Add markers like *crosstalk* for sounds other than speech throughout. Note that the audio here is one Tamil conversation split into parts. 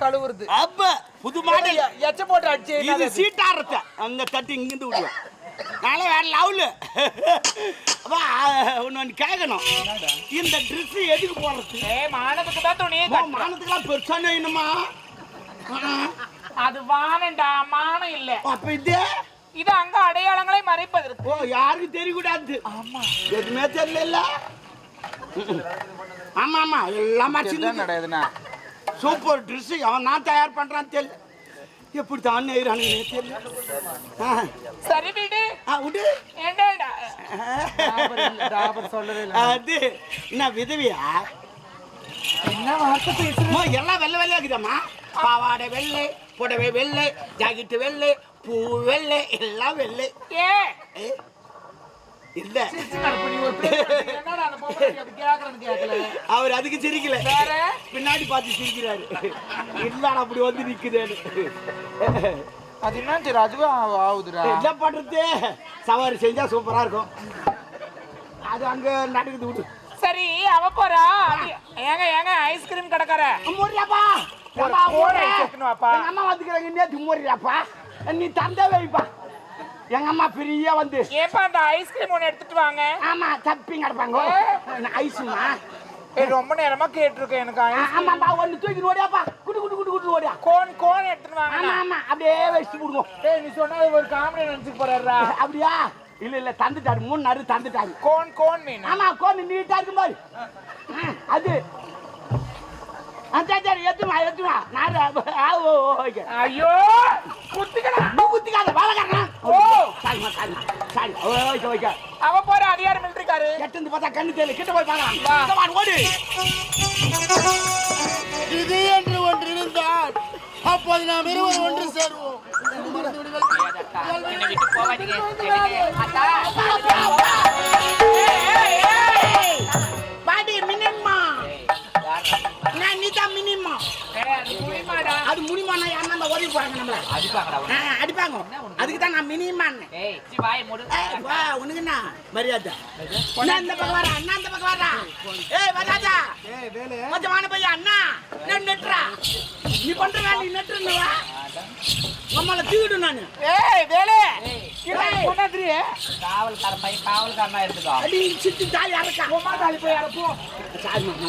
கழுவுறது. அப்ப புது மாடல் எச்ச போட்டு அடிச்சு இது? சீட்டாரத்தை. அங்க தட்டி இங்கிருந்து விடுவேன் நாளை வேற லவ்ல. ஒன்று கேட்கணும் இந்த ட்ரெஸ் எதுக்கு போடுறது? ஏய் மானத்துக்கு தான் துணி ஓ, மானத்துக்கெல்லாம் பெருசான என்னமா அது வானண்டா மானம் இல்ல. அப்ப இது? இது அங்க அடையாளங்களை மறைப்பதற்கு. ஓ யாருக்கும் தெரியக்கூடாது. ஆமா. எதுவுமே தெரியல ஆமா ஆமா எல்லாம் மறைச்சு சூப்பர் ட்ரெஸ் அவன் நான் தயார் பண்றான்னு தெரியல. எப்படி தான் நெய்றானுங்க தெரியல சரி விடு. விடு. ஏண்டா சொல்லவே அது என்ன விதவியா? என்ன வார்த்தை பேசுற? அம்மா, எல்லாம் வெள்ளை வெள்ளையா இருக்குதாம்மா பாவாடை வெள்ளை புடவை வெள்ளை ஜாக்கெட்டு வெள்ளை பூ வெள்ளை எல்லாம் வெள்ளை. ஏ, இல்ல. அவர் அதுக்கு சிரிக்கல. வேற? பின்னாடி பார்த்து சிரிக்கிறாரு. இல்லடா அப்படி வந்து நிக்குதேன்னு. அது என்ன சரி அதுவும் ஆகுதுடா என்ன பண்றது? சவாரி செஞ்சா சூப்பரா இருக்கும். அது அங்க நடக்குது விடு. சரி அவ போறா. ஏங்க ஏங்க ஐஸ்கிரீம் கடைக்கார. மூடியாப்பா அம்மா வந்துக்கிறாங்க நேத்து மூடியாப்பா நீ தந்தே வைப்பா. எங்க அம்மா ஃப்ரீயா வந்து. ஏப்பா அந்த ஐஸ்கிரீம் ஒன்று எடுத்துட்டு வாங்க. ஆமா தப்பி கிடப்பாங்க. ஏய் ரொம்ப நேரமா கேட்டிருக்கேன் எனக்கு ஐஸ் ஆமாப்பா ஒன்னு தூக்கிட்டு ஓடியாப்பா. குடு குடு குடு குடு ஓடியா. கோன் கோன் எடுத்துட்டு வாங்க ஆமா ஆமா அப்படியே வச்சுட்டு விடுவோம் ஏய் நீ சொன்னது ஒரு காமெடி நினைச்சு போறாரா அப்படியா? இல்ல இல்ல தந்துட்டாரு. மூணு நறு தந்துட்டாரு. கோன் கோன் மீன். ஆமா கோன்னு நீட்டா இருக்கும் பாரு. அது. சரி சரி எத்துமா எத்துமா ஓ, ஓகே. ஐயோ! குத்திக்கடா. நீ குத்திக்காத வேலைக்காரனா ஓ. ஓகே ஓகே அவ போற அதிகார மிலிட்டரிக்காரு. கெட்டு பார்த்தா கண்ணு தெரியல. கிட்ட போய் வா. பார்க்கலாம் ஓடு. இது என்று ஒன்று இருந்தால் அப்போது நாம் இருவர் ஒன்று சேருவோம். பாடி அது முடியுமாண்ணா யாருன்னா அந்த உதவி போறாங்க நம்மள. ஆ, அடிப்பாங்க. அதுக்கு தான் நான் மினிமான்னு ஏய், வா உனக்கு என்ன மரியாதை? அண்ணா இந்த பக்கம் வரா அண்ணா இந்த பக்கம் வரா ஏய் வராதா? கொஞ்சம் வான பையா அண்ணா. நான் நெட்டுறா நீ பண்ற வேலை நெட்டுருந்தவா நம்மள தூக்கிடு நானு. ஏய் வேலே. ஏய். கொண்டாதிரி அடி சித்தி தாய் அறக்கா. உமா தாலி போய் நம்ம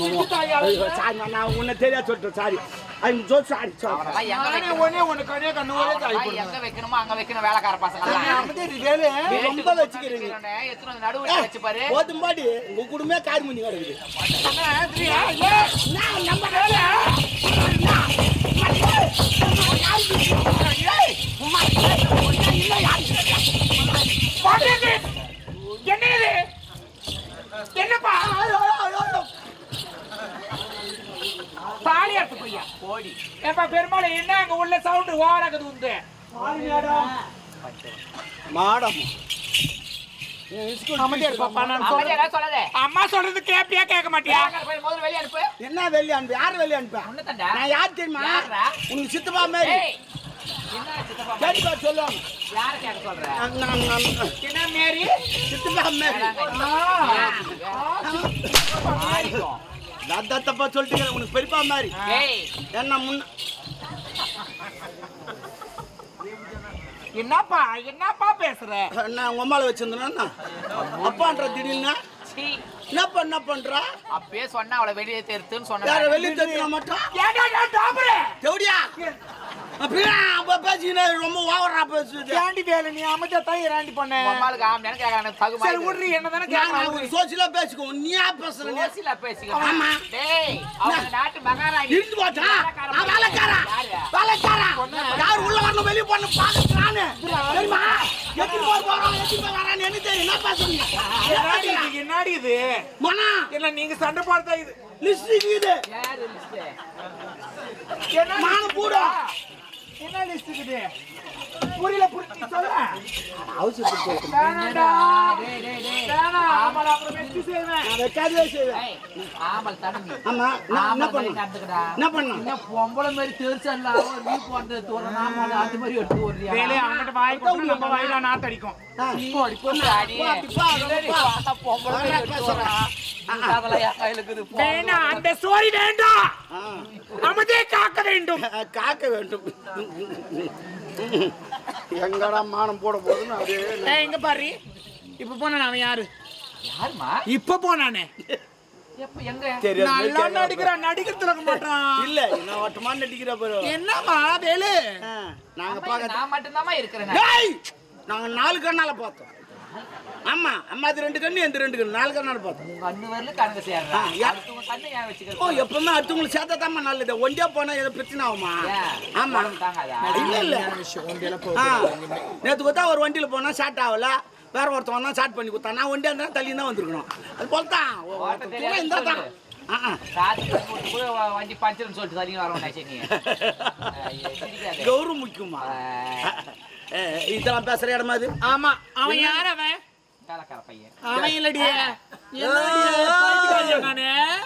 சித்தி தாய் அறக்கு. சாரிம்மா நான் உன்னை தெரியா சொல்லிட்டேன் sorry. I so sorry sorry நானே ஒண்ணே ஒண்ணு கண்ணே கண்ணு ஒரே போடுறேன் எங்க வைக்கணுமோ அங்க வைக்கணும் வேலைக்கார பசங்க வேலை ரொம்ப வச்சுக்கிறீங்க. எத்தனை நடுவுல வச்சு பாரு. போதும் பாடி உங்க குடும்பமே காரி முஞ்சி கிடக்குது. நான் நம்ம வேலை என்ன இது என்னப்பா தாலி அறுத்து பையா கோடி ஏப்பா பெருமாள் என்ன அங்க உள்ள சவுண்ட் ஓவராகுது உண்டு? மாடம் சொல்றேன். அம்மா சொல்றது கேப்பியா கேட்க மாட்டியா? வேலைக்கார போய் முதல்ல வெளிய அனுப்பு. என்ன வெளியே அனுப்பு? யார் வெளியே அனுப்ப. நான் யார் தெரியுமா? உனக்கு சித்தப்பா மாதிரி. ஏய் என்ன சித்தப்பா கேட்டுப்பா சொல்லுவாங்க. யார கேட்க சொல்ற? நான் நான் நான் என்ன மேரி? சித்தப்பா மாதிரி. அதான் தப்பா சொல்லிட்டு உனக்கு பெரியப்பா மாதிரி. என்ன முன்ன என்னப்பா என்னப்பா பேசுற? நான் உங்க அம்மால வச்சிருந்தேன்னா அப்பான்ற திடீர்னு? என்ன பண்றா? அப்பயே சொன்னா அவளை வெளியே தெரித்துன்னு சொன்ன வெளியே தெரிஞ்சா மட்டும் தேவடியா? ரொம்ப ஓவரா பேசுது ஏண்டி வேலை நீ அமைச்சா தான் பண்ண. அம்மாளுக்கு ஆம்பளைன்னு கேட்கறாங்க தகு சரி விட்றி என்ன தானே கேட்கறாங்க சோசியலா பேசிக்கோ நீயா பேசுற ஓசில பேசிக்க. ஆமா. டேய் அவங்க நாட்டு மகாராணி. இருந்து போட்டா? நான் வேலைக்காரா? வேலைக்காரா? யார் உள்ள வரணும் வெளிய போறணும் பாக்குறானு தெரியுமா? போறோம் எத்தனை போர் வரான்னு என்ன தெரியும்? என்ன பேசுறீங்க என்னடி இது என்னடி இது? மனா? என்ன நீங்க சண்டை போடுறதா இது? லிஸ்ட் இது. யாரு லிஸ்ட் என்ன மானம் போடு. என்ன லிஸ்ட் இருக்குது புரியல புரிஞ்சு சொல்ல அவசரப்பட்டு சொல்றேன். வேணாம்டா. டேய், டேய், டேய். வேணாம் ஆமாடா அப்புறம் வெச்சு செய்வேன் நான் வைக்காதே செய்வேன் ஏய், ஆம்பல் தடம்பி. ஆமா நான் என்ன நடந்துக்கடா. என்ன பண்ணணும் என்ன பொம்பளை மாதிரி தெரிச்சு இல்லாம நீ போன்றது தூரம் நான் போனது அந்த மாதிரி எடுத்து ஓடுறியா? வாய் கொடுத்து நம்ம வாயில நாத்தடிக்கும். இப்போ அடி பொம்பளை மாதிரி எடுத்து. ஓடுறா. அந்த சோரி வேண்டாம். ஆ. அமைதியை காக்க வேண்டும். காக்க வேண்டும். எங்கடா மானம் போட போகுதுன்னு அப்படியே எங்க பாரு. இப்ப போன அவன் யாரு? யாரும்மா? இப்ப போனானே. நல்லா நடிக்கிறான் நடிக்கிறதுல மாட்டான் இல்ல நான் வட்டமா நடிக்கிற பாரு. என்னம்மா வேலு? நாங்க பார்க்க நான் இருக்கிறேன். டேய் நாங்க நாலு கண்ணால பார்த்தோம். ஆமா அம்மா அது ரெண்டு கண்ணு எந்த ரெண்டு கண்ணு? நாலு கண்ணால பார்த்தோம். உங்க கண்ணு வரல கணக்கு சேர்றா. ஆ, யா- அடுத்தவங்க கண்ணு ஏன் ஓ எப்பவுமே அடுத்தவங்களுக்கு சேர்த்தா தாம்மா நல்லது. ஒண்டியா போனா ஏதோ பிரச்சனை ஆகுமா? ஆமா? இல்ல இல்ல. நேத்து கொத்தா ஒரு வண்டியில போனா ஷார்ட் ஆகல. வேற ஒருத்தன் வந்தா ஷார்ட் பண்ணி கொடுத்தான். நான் ஒண்டியா இருந்தா தள்ளி தான் வந்திருக்கணும். அது போல தான். இந்த தான். கௌரவம் முக்கியமா. இதெல்லாம் பேசுற இடமா அது? ஆமா அவன் யார் அவன்? வேலைக்கார பையன். அவன் இல்லடி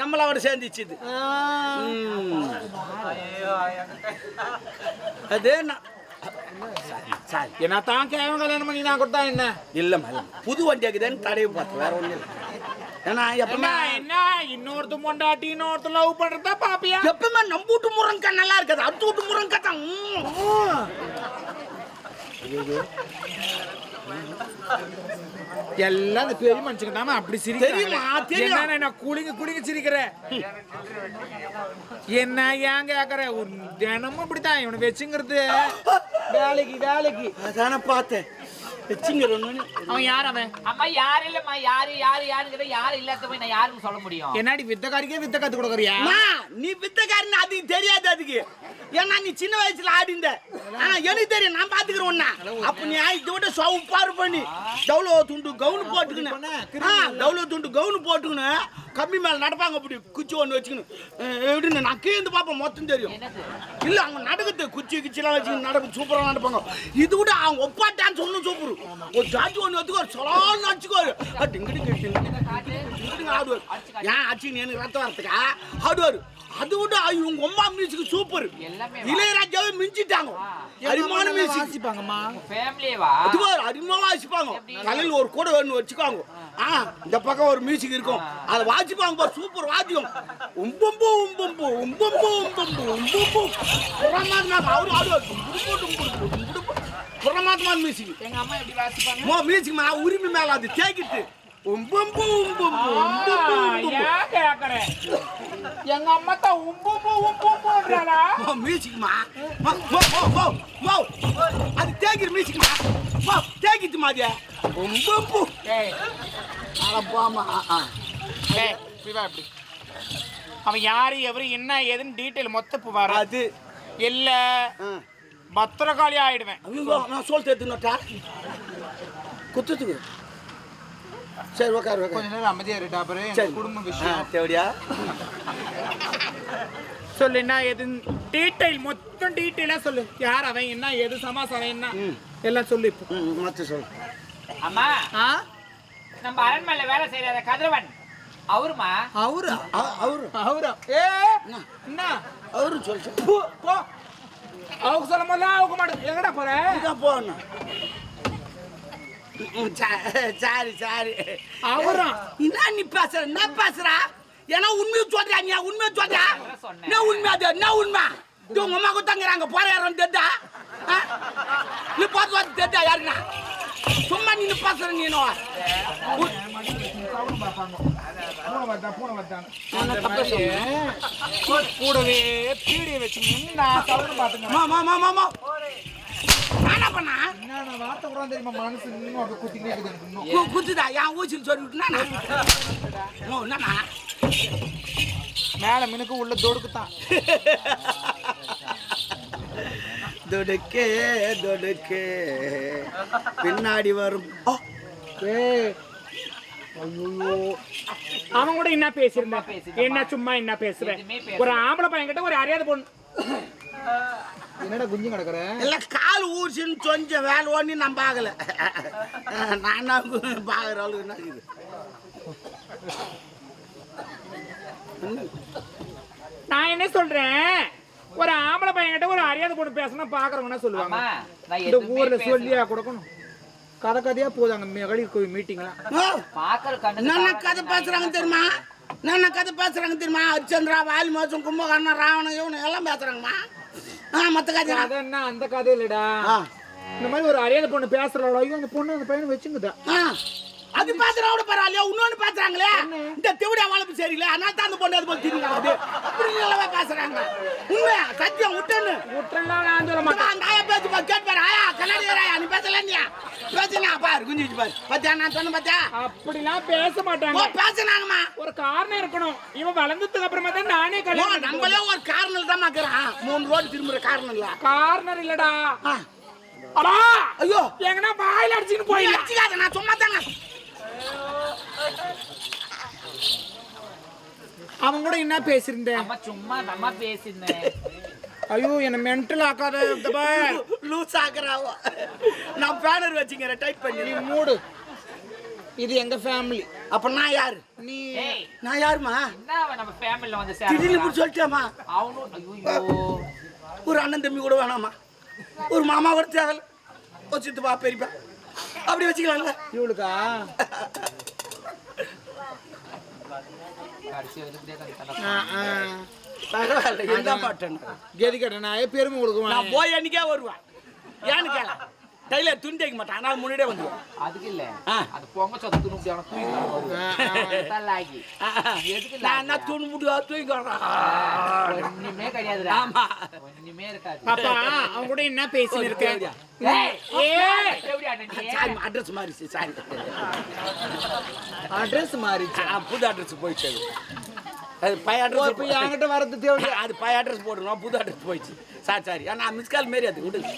நம்மள அவட சேர்ந்துச்சு இது ம். அது என்ன? தான் கேவன் கல்யாணம் பண்ணி நான் கொடுத்தா என்ன? இல்ல மேடம் புது வண்டி வேற ஒண்ணும் இல்லை. ஏன்னா எப்பவுமே என்ன இன்னொருத்த பொண்டாட்டி இன்னொருத்த லவ் பண்றதா பாப்பியா? எப்பவுமே நம்ம வீட்டு முருங்கக்கா நல்லா இருக்காது. அடுத்த வீட்டு முருங்கக்கா தான். ம். எல்லாம் இந்த பெரிய மனுஷங்க தாம அப்படி? தெரியும். என்ன குளிங்க குளிங்க சிரிக்கிற? என்ன ஏன் கேக்குற? தினமும் இப்படித்தான் இவனை வச்சுங்கிறது. வேலைக்கு வேலைக்கு. அதானே பார்த்தேன். அவன் யார் அவன்? அம்மா யாரு இல்லம்மா? யாரு யாரு யாருங்கிறத யாரு இல்லாத போய் நான் யாருக்கு சொல்ல முடியும்? என்னாடி வித்தக்காரிக்கே வித்த கத்து கொடுக்குறியா? அம்மா, நீ வித்தக்காரன்னு அதுக்கு தெரியாது அதுக்கு. ஏன்னா நீ சின்ன வயசுல ஆடிந்த ஆனா எனக்கு தெரியும். நான் பாத்துக்கிறேன் உன்ன. அப்ப நீ இதை விட சவுப்பாரு பண்ணி டவுலோ துண்டு கவுனு போட்டுக்கணும் டவுலோ துண்டு கவுனு போட்டுக்கணும் கம்மி மேல நடப்பாங்க அப்படி குச்சி ஒன்று வச்சுக்கணும். எப்படின்னு நான் கீழ்ந்து பார்ப்பேன் மொத்தம் தெரியும். இல்ல அவங்க நடக்குது குச்சி கிச்சிலாம் வச்சு நடக்கும் சூப்பரா நடப்பாங்க. இது விட அவங்க ஒப்பா டான்ஸ் ஒன்றும் சூப்பர் ஒரு ஜாட்டி ஒன்று வச்சுக்கோ சொலான்னு அடிச்சுக்கோரு டிங்கிடி டிங்கிடி ஆடுவார். ஏன் அச்சு எனக்கு ரத்தம் வரத்துக்கா ஆடுவார். அது விட இவங்க அம்மா மியூசிக் சூப்பர். இளையராஜாவே மிஞ்சிட்டாங்க. அரிமான மியூசிக். வாசிப்பாங்கம்மா. ஃபேமிலியேவா அதுவா அரிமா வாசிப்பாங்க. தலையில் ஒரு கூட ஒன்று வச்சுக்குவாங்க. ஆ இந்த பக்கம் ஒரு மியூசிக் இருக்கும் அதை வாசிப்பாங்க பாரு சூப்பர் வாத்தியம் உம்பும்பு உம்பும்பு உம்பும்பு உம்பும்பு உம்பும்பு புறமாத்மா அவரு ஆடுவார். புறமாத்மா மியூசிக் எங்க அம்மா எப்படி வாசிப்பாங்க மோ மியூசிக் மேல உரிமை மேல அது தேக்கிட்டு உம்பும்பு உம்பும்பு உம்பும்பு உம்பும்பு கேக்குற எங்க அம்மா தான் உம்பு உம்பு உம்புன்றாளா மோ மியூசிக் மா மோ மோ மோ மோ மோ அது தேக்கிற மியூசிக் மா மோ தேக்கிட்டு மாதிரியா உம்பும்பு ஏய் அட போமா ஆ ஆ. ஏய் இப்படி அவன் யாரு எவரு என்ன ஏதுன்னு டீட்டெயில் மொத்த புவாரு அது. இல்ல பத்திரகாளி ஆயிடுவேன். நான் சொல்லிட்டு எடுத்துனட்டா குத்துத்துக்கு சரி உக்காரு கொஞ்ச நேரம் அமைதியா இருட்டா அப்புறம் சரி. குடும்ப விஷயம். தேவடியா? சொல்லு என்ன ஏது டீட்டெயில் மொத்தம் டீட்டெயிலா சொல்லு. யார் அவன் என்ன ஏது சமாசாரம் என்ன? எல்லாம் சொல்லு இப்போ. சொல்லு. அம்மா ஆ? நம்ம அரண்மனையில வேலை செய்யற கதிரவன். அவருமா? அவரா? அவரு. அவரா? ஏ என்ன அவரு சொல்லு. போ போ. அவங்க சொல்லும் போதெல்லாம் அவங்க மாட்டேன் எங்கடா போற? இதான் போகணும் சாரி சாரி. அவரா? என்ன நீ பேசுற? என்ன பேசுறா? ஏன்னா உண்மையை சொல்றியா நீ உண்மையை சொன்னேன். என்ன உண்மை அது என்ன உண்மை. இது உங்க அம்மா குத்தாங்கிறாங்க போற யாரும் தெரிதா நீ பார்த்து பார்த்து தெரிதா யாருன்னா? சும்மா நீ பேசுற நான். கூடவே பீடியை வச்சு நான் சவுண்ட் பாத்துங்க மா மா மா மா மா. நான் என்ன பண்ணா? என்ன வார்த்தை கூட தெரியுமா மனசு இன்னும் அப்படி குத்திக்கிட்டே இருக்குது இன்னும் கு- குத்துதா? என் ஊசியில் சொல்லி விட்டுனா என்னண்ணா மேல மினுக்கு உள்ள தொடுக்கு தான். தொடுக்கே தொடுக்கே. பின்னாடி வரும். அவன் கூட என்ன பேசியிருந்தா பேசியிருந்தா. என்ன சும்மா என்ன பேசுறேன். ஒரு ஆம்பளை பையன் கிட்ட ஒரு அறியாத பொண்ணு. என்னடா குஞ்சு கிடக்குற? இல்ல கால் ஊர்ச்சின்னு கொஞ்சம் வேலை ஒண்ணு நான் பார்க்கல. நான் தான் பார்க்குற அளவுக்கு என்ன இருக்குது? நான் என்ன சொல்றேன்? ஒரு ஆம்பளை பையன்கிட்ட ஒரு அறியாத பொண்ணு பேசணும் பாக்குறவங்க சொல்லுவாங்க? நான் இந்த ஊர்ல. சொல்லியா கொடுக்கணும். கதை கதையா போதாங்க மகளிர் கோவில் மீட்டிங்லாம் பாக்குற கதை பேசுறாங்க தெரியுமா? என்னென்ன கதை பேசுறாங்க தெரியுமா? ஹரிச்சந்திரா வாலி மோசம் கும்பகர்ணன் ராவணன் இவனு எல்லாம் பேசுறாங்கம்மா. மற்ற கதை என்ன அந்த கதை இல்லடா இந்த மாதிரி ஒரு அறியாத பொண்ணு பேசுறாளோ ஐயோ அந்த பொண்ணு அந்த பையனை வச்சுங்குதா. ஆ, அது பேசுறா கூட பரவாயில்லையா? இன்னொன்னு பேசுறாங்களே இந்த திவிடியா வளர்ப்பு சரியில்லை அதனால தான் அந்த பொண்ணு அது போல திரும்பி அது நல்லவா பேசுறாங்க. உண்மையா? சத்தியம். விட்டேன்னு விட்டுலாம் நான் சொல்ல மாட்டேன். அந்த ஆயா பேச்சு பா கேட்பாரு. ஆயா கண்ணாடி ஆயா நீ பேசல நீ பேசுனா பாரு குஞ்சு பாரு. பாத்தியா? நான் சொன்ன பாத்தியா? அப்படிலாம் பேச ஓ மாட்டாங்க பேசுனாங்கம்மா. ஒரு காரணம் இருக்கணும். இவன் வளர்ந்ததுக்கு அப்புறமா தான் நானே ஓ கல்யாணம். நம்மளே ஒரு காரணம் தான் மாக்குறான் மூணு ரோடு திரும்புற காரணம் இல்ல காரணம் இல்லடா. அடா! ஐயோ. எங்கனா வாயில அடிச்சுன்னு போய் அடிச்சுக்காத. நான் சும்மா அவன் கூட என்ன பேசியிருந்தேன்? அம்மா சும்மா நம்ம பேசினேன் ஐயோ என்ன மென்டல் ஆக்காத. லூஸ் ஆக்குறாவோ. நான் பேனர் வச்சுக்கிறேன் டைப் நீ பண்ணி மூடு. இது எங்க ஃபேமிலி அப்ப நான் யாரு? நீ. நான் யாருமா? நம்ம ஃபேமிலில வந்து திடீர்னு இப்படி சொல்லிட்டேமா அவனும் ஒரு அண்ணன் தம்பி கூட வேணாமா? ஒரு மாமா கூட தேவையில்ல. ஒரு சித்துப்பா பெரியப்பா. அப்படி வச்சுக்கலாம்ல? இவளுக்கா. பரவாயில்ல என்ன பாட்டன் கெதி கட்ட நான் பெருமை கொடுக்குவேன் நான் போய் அன்னைக்கே வருவேன் ஏன்னு கேள டைலர் துணி தைக்க மாட்டான் ஆனால் முன்னாடியே வந்துடுவேன் அதுக்கு இல்ல ஆ. அது பொங்க சொத்த துணு முடியாது தூக்கி தள்ளாகி எதுக்கு நான் என்ன துணி முடியா தூக்கி ஒண்ணுமே கிடையாதுடா ஆமா ஒண்ணுமே இருக்காது பாப்பா அவன் கூட என்ன பேசின்னு இருக்க அட்ரஸ் மாறிச்சு சாரி அட்ரஸ் மாறிச்சு? புது அட்ரஸ் போயிடுச்சு அது. அது பழைய அட்ரஸ் என்கிட்ட வரது தேவை அது பழைய அட்ரஸ் போடணும் புது அட்ரஸ் போயிடுச்சு. Sorry sorry. ஆனால் மிஸ் கால் மாரி அது விடுங்க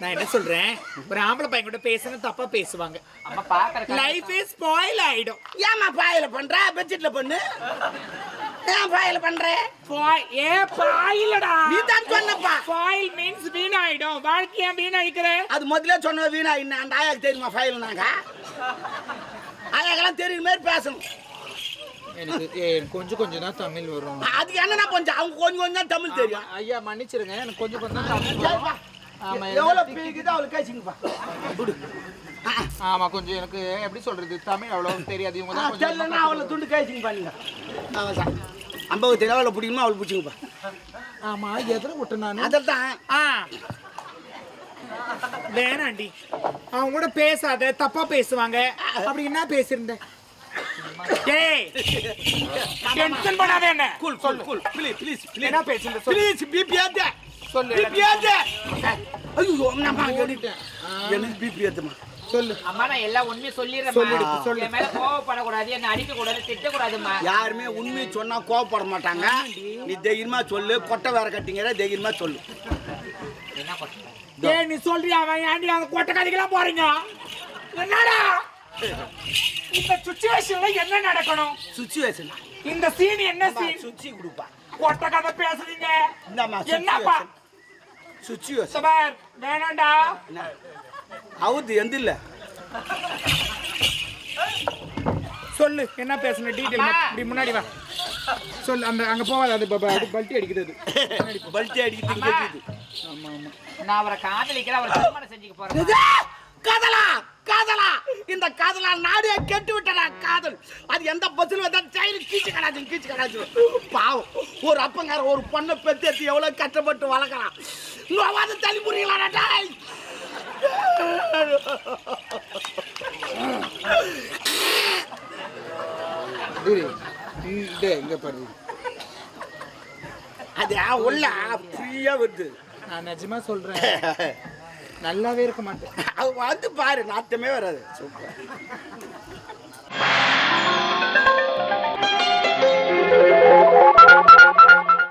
நான் என்ன சொல்றேன்? ஒரு ஆம்பளை பையன் கூட பேசுனா தப்பா பேசுவாங்க. அம்மா பாக்குற கண்ணுக்கு லைஃப் இஸ் ஸ்பாயில் ஆயிடும். ஏமா பாயில பண்ற? பெட்ஷீட்ல பண்ணு. ஏன் பாயில பண்ற ஏ பாயிலடா நீ தான் சொன்னப்பா. ஃபாயில் மீன்ஸ் வீணாயிடும். வாழ்க்கைய வீணாயிக்கிற? அது முதல்ல சொன்ன வீணா இன்னும் அந்த ஆயாக்கு தெரியுமா ஃபைல் நாங்க? ஆயாக்கெல்லாம் தெரியுற மாதிரி பேசணும். எனக்கு கொஞ்சம் கொஞ்சம் தான் தமிழ் வரும். அதுக்கு என்னன்னா கொஞ்சம் அவங்க கொஞ்சம் கொஞ்சம் தான் தமிழ் தெரியும். ஐயா மன்னிச்சிருங்க. எனக்கு கொஞ்சம் கொஞ்சம் தான் தமிழ். ஆமா, எவ்வளோ பீக்குதோ அவளுக்கு கேசிங்கப்பா ஆமா கொஞ்சம் எனக்கு எப்படி சொல்றது? தமிழ் அவ்வளவு தெரியாது. இவங்க தான் தெரியலன்னா அவளை துண்டு கேசிங்க பண்ணுங்க ஆமாம் சார் ஐம்பது தெரியும் அவளை பிடிக்குமா அவளை பிடிச்சிங்கப்பா ஆமா எதிர விட்டு நானு அதில் தான் ஆ. வேணாண்டி. அவங்க கூட பேசாத தப்பா பேசுவாங்க. அப்படி என்ன பேசியிருந்த? ஏய் டென்ஷன் பண்ணாத என்ன? Cool cool cool please please please என்ன பேசுற சொல்லு. ப்ளீஸ் பிபி ஏத்து. சொல்லு பிபி ஏத்து. ஐயோ. எனக்கு பிபி ஏத்துமா? சொல்லு. அம்மா நான் எல்லா உண்மையும் சொல்லிடு, சொல்லிடுறேன் சொல்லு. என் மேல கோவப்படக்கூடாது என்ன அடிக்க கூடாது திட்டக்கூடாதும்மா. யாருமே உண்மையை சொன்னா கோவப்பட மாட்டாங்க நீ தைரியமா சொல்லு கொட்டை வேற கட்டிங்கிற தைரியமா சொல்லு. என்ன ஏய் நீ சொல்றியா அவன் ஏன்டி அந்த கொட்டை கதைக்கெல்லாம் போறீங்க? என்னடா? இந்த சுச்சுவேஷன்ல என்ன நடக்கணும்? சுச்சுவேஷன் இந்த சீன் என்ன சீன் சுச்சி கொடுப்பா. கொட்டை கதை பேசுறீங்க. இந்தாம்மா என்னப்பா? சுச்சுவேஷன் சபார் வேணாண்டா அவுது எந்த இல்ல? சொல்லு என்ன பேசணும்? டீடைல் இப்படி முன்னாடி வா. சொல்லு அந்த அங்க போகாத அது பாபா அது பல்ட்டி அடிக்கிறது. *laughs* பல்ட்டி அடிக்கிட்டு கேக்குது. நான் அவரை காதலிக்கிறேன் அவரை திருமணம் செஞ்சுக்க போறேன். இது காதலா? காதலா? இந்த காதலா நாடே கெட்டு விட்டடா காதல். அது எந்த பஸ்ஸில் வந்தா சைடு கீச்சு கடாச்சு கீச்சு கடாச்சு பாவம். ஒரு அப்பங்கார ஒரு பொண்ணை பெத்தெடுத்து எவ்வளவு கஷ்டப்பட்டு வளர்க்கலாம் நோவாத தள்ளி புரியலாடா டாய். இங்க பாரு அது உள்ள ஃப்ரீயா வருது. நான் நிஜமா சொல்றேன். நல்லாவே இருக்க மாட்டேன். அது வந்து பாரு நாத்தமே வராது. சூப்பர்.